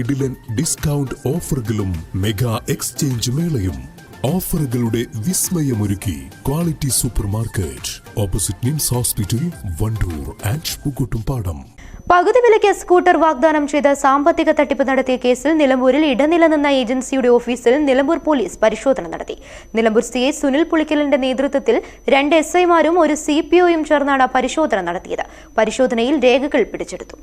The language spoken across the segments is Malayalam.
കിടിലൻ ഡിസ്കൗണ്ട് ഓഫറുകളും മെഗാ എക്സ്ചേഞ്ച് മേളയും. ഓഫറുകളുടെ വിസ്മയമൊരുക്കി quality supermarket opposite Nims hospital Wandoor and Pookkottumpadam പകുതി വിലയ്ക്ക് സ്കൂട്ടർ വാഗ്ദാനം ചെയ്ത സാമ്പത്തിക തട്ടിപ്പ് നടത്തിയ കേസിൽ നിലമ്പൂരിൽ ഇടനില നിന്ന ഏജൻസിയുടെ ഓഫീസിൽ നിലമ്പൂർ പോലീസ് പരിശോധന നടത്തി. നിലമ്പൂർ സി ഐ സുനിൽ പുളിക്കലിന്റെ നേതൃത്വത്തിൽ രണ്ട് എസ് ഐമാരും ഒരു സി പി ഒയും ചേർന്നാണ് പരിശോധന നടത്തിയത്. പരിശോധനയിൽ രേഖകൾ പിടിച്ചെടുത്തു.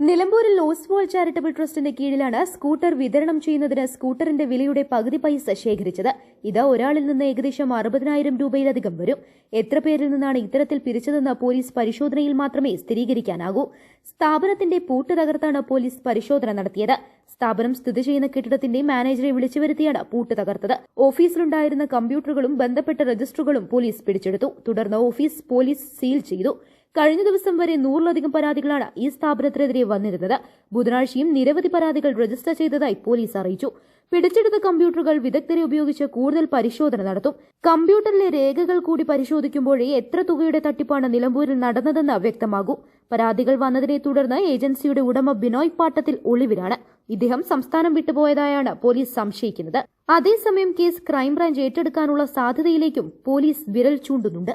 നിലമ്പൂരിൽ ഓസ്മോൾ ചാരിറ്റബിൾ ട്രസ്റ്റിന്റെ കീഴിലാണ് സ്കൂട്ടർ വിതരണം ചെയ്യുന്നതിന് സ്കൂട്ടറിന്റെ വിലയുടെ പകുതി പൈസ ശേഖരിച്ചത്. ഇത് ഒരാളിൽ നിന്ന് ഏകദേശം അറുപതിനായിരം രൂപയിലധികം വരും. എത്ര പേരിൽ നിന്നാണ് ഇത്തരത്തിൽ പിരിച്ചതെന്ന് പോലീസ് പരിശോധനയിൽ മാത്രമേ സ്ഥിരീകരിക്കാനാകൂ. സ്ഥാപനത്തിന്റെ പൂട്ട് തകർത്താണ് പോലീസ് പരിശോധന നടത്തിയത്. സ്ഥാപനം സ്ഥിതി ചെയ്യുന്ന കെട്ടിടത്തിന്റെ മാനേജറെ വിളിച്ചു വരുത്തിയാണ് പൂട്ട് തകർത്തത്. ഓഫീസിലുണ്ടായിരുന്ന കമ്പ്യൂട്ടറുകളും ബന്ധപ്പെട്ട രജിസ്റ്ററുകളും പോലീസ് പിടിച്ചെടുത്തു. തുടർന്ന് ഓഫീസ് പോലീസ് സീൽ ചെയ്തു. കഴിഞ്ഞ ദിവസം വരെ നൂറിലധികം പരാതികളാണ് ഈ സ്ഥാപനത്തിനെതിരെ വന്നിരുന്നത്. ബുധനാഴ്ചയും നിരവധി പരാതികൾ രജിസ്റ്റർ ചെയ്തതായി പോലീസ് അറിയിച്ചു. പിടിച്ചെടുത്ത കമ്പ്യൂട്ടറുകൾ വിദഗ്ധരെ ഉപയോഗിച്ച് കൂടുതൽ പരിശോധന നടത്തും. കമ്പ്യൂട്ടറിലെ രേഖകൾ കൂടി പരിശോധിക്കുമ്പോഴേ എത്ര തുകയുടെ തട്ടിപ്പാണ് നിലമ്പൂരിൽ നടന്നതെന്ന് വ്യക്തമാകൂ. പരാതികൾ വന്നതിനെ തുടർന്ന് ഏജൻസിയുടെ ഉടമ ബിനോയ് പാട്ടത്തിൽ ഒളിവിലാണ്. ഇദ്ദേഹം സംസ്ഥാനം വിട്ടുപോയതായാണ് പോലീസ് സംശയിക്കുന്നത്. അതേസമയം കേസ് ക്രൈംബ്രാഞ്ച് ഏറ്റെടുക്കാനുള്ള സാധ്യതയിലേക്കും പോലീസ് വിരൽ ചൂണ്ടുന്നുണ്ട്.